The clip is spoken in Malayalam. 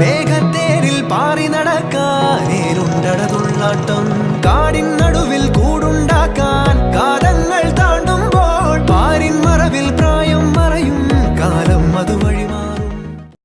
വേഗത്തേരിൽ പാറി നടക്കാനേരുണ്ടടതുള്ളാട്ടം കാടിൻ